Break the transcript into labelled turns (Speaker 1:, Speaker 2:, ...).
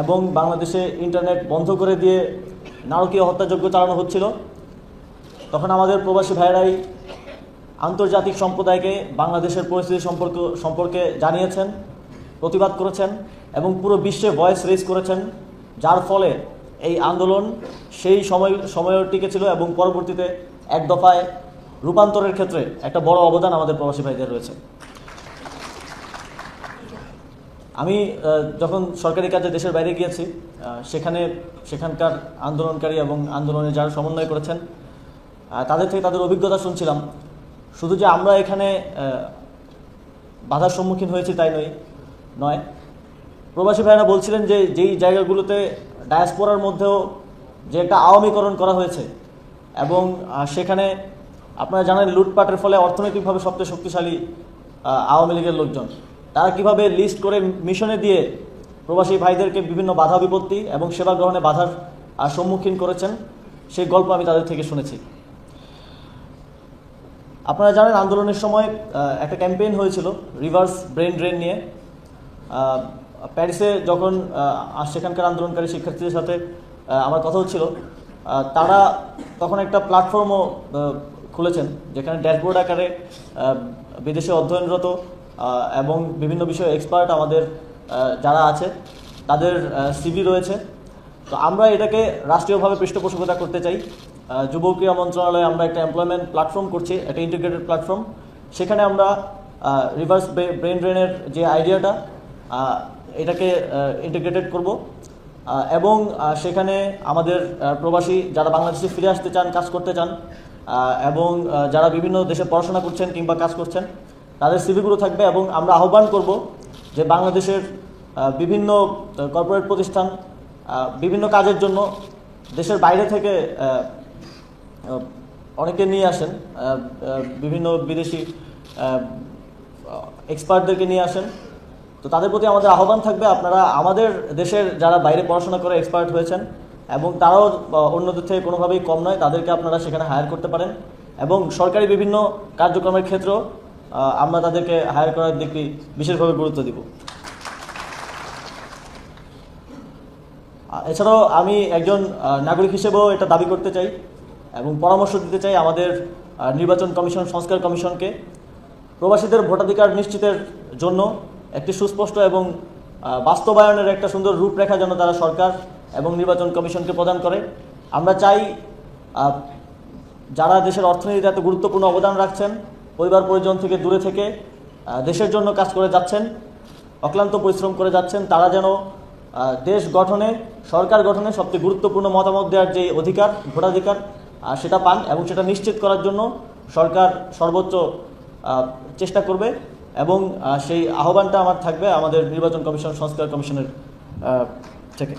Speaker 1: এবং বাংলাদেশে ইন্টারনেট বন্ধ করে দিয়ে নারকীয় হত্যাযজ্ঞ চালানো হচ্ছিল। তখন আমাদের প্রবাসী ভাইরাই আন্তর্জাতিক সম্প্রদায়কে বাংলাদেশের পরিস্থিতি সম্পর্ক, সম্পর্কে জানিয়েছেন, প্রতিবাদ করেছেন এবং পুরো বিশ্বে ভয়েস রেজ করেছেন, যার ফলে এই আন্দোলন সেই সময় সময়ও টিকেছিল এবং পরবর্তীতে এক দফায় রূপান্তরের ক্ষেত্রে একটা বড় অবদান আমাদের প্রবাসী ভাইদের রয়েছে। আমি যখন সরকারি কাজে দেশের বাইরে গিয়েছি সেখানে, সেখানকার আন্দোলনকারী এবং আন্দোলনে যারা সমন্বয় করেছেন তাদের থেকে তাদের অভিজ্ঞতা শুনছিলাম। শুধু যে আমরা এখানে বাধার সম্মুখীন হয়েছি তাই নয় নয়। প্রবাসী ভাইরা বলছিলেন যে যেই জায়গাগুলোতে ডায়াসপোরার মধ্যেও যে একটা আওয়ামীকরণ করা হয়েছে এবং সেখানে আপনারা জানেন লুটপাটের ফলে অর্থনৈতিকভাবে সবচেয়ে শক্তিশালী আওয়ামী লীগের লোকজন। তারা কীভাবে লিস্ট করে মিশনে দিয়ে প্রবাসী ভাইদেরকে বিভিন্ন বাধা বিপত্তি এবং সেবা গ্রহণে বাধার সম্মুখীন করেছেন, সেই গল্প আমি তাদের থেকে শুনেছি। আপনারা জানেন আন্দোলনের সময় একটা ক্যাম্পেইন হয়েছিল রিভার্স ব্রেন ড্রেন নিয়ে। প্যারিসে যখন সেখানকার আন্দোলনকারী শিক্ষার্থীদের সাথে আমার কথা হচ্ছিল তারা তখন একটা প্ল্যাটফর্মও খুলেছেন, যেখানে ড্যাশবোর্ড আকারে বিদেশে অধ্যয়নরত এবং বিভিন্ন বিষয়ে এক্সপার্ট আমাদের যারা আছে, তাদের সিভি রয়েছে। তো আমরা এটাকে রাষ্ট্রীয়ভাবে পৃষ্ঠপোষকতা করতে চাই। যুব ক্রীড়া মন্ত্রণালয়ে আমরা একটা এমপ্লয়মেন্ট প্ল্যাটফর্ম করছি, একটা ইন্টিগ্রেটেড প্ল্যাটফর্ম সেখানে আমরা রিভার্স ব্রেন ড্রেনের যে আইডিয়াটা এটাকে ইন্টিগ্রেটেড করব। এবং সেখানে আমাদের প্রবাসী যারা বাংলাদেশে ফিরে আসতে চান, কাজ করতে চান এবং যারা বিভিন্ন দেশে পড়াশোনা করছেন কিংবা কাজ করছেন তাদের সিভিগুলো থাকবে এবং আমরা আহ্বান করব যে বাংলাদেশের বিভিন্ন কর্পোরেট প্রতিষ্ঠান বিভিন্ন কাজের জন্য দেশের বাইরে থেকে অনেকে নিয়ে আসেন বিভিন্ন বিদেশি এক্সপার্টদেরকে নিয়ে আসেন। তো তাদের প্রতি আমাদের আহ্বান থাকবে, আপনারা আমাদের দেশের যারা বাইরে পড়াশোনা করে এক্সপার্ট হয়েছেন এবং তারাও অন্যদের থেকে কোনোভাবেই কম নয়, তাদেরকে আপনারা সেখানে হায়ার করতে পারেন। এবং সরকারি বিভিন্ন কার্যক্রমের ক্ষেত্রেও আমরা তাদেরকে হায়ার করার দিকটি বিশেষভাবে গুরুত্ব দিব। এছাড়াও আমি একজন নাগরিক হিসেবেও এটা দাবি করতে চাই এবং পরামর্শ দিতে চাই আমাদের নির্বাচন কমিশন, সংস্কার কমিশনকে। প্রবাসীদের ভোটাধিকার নিশ্চিতের জন্য একটি সুস্পষ্ট এবং বাস্তবায়নের একটা সুন্দর রূপরেখা যেন তারা সরকার এবং নির্বাচন কমিশনকে প্রদান করে। আমরা চাই যারা দেশের অর্থনীতিতে এত গুরুত্বপূর্ণ অবদান রাখছেন পরিবার পরিজন থেকে দূরে থেকে দেশের জন্য কাজ করে যাচ্ছেন, অক্লান্ত পরিশ্রম করে যাচ্ছেন, তারা যেন দেশ গঠনে, সরকার গঠনে সবচেয়ে গুরুত্বপূর্ণ মতামত দেওয়ার যে অধিকার, ভোটাধিকার সেটা পান এবং সেটা নিশ্চিত করার জন্য সরকার সর্বোচ্চ চেষ্টা করবে এবং সেই আহ্বানটা আমার থাকবে আমাদের নির্বাচন কমিশন, সংস্কার কমিশনের থেকে।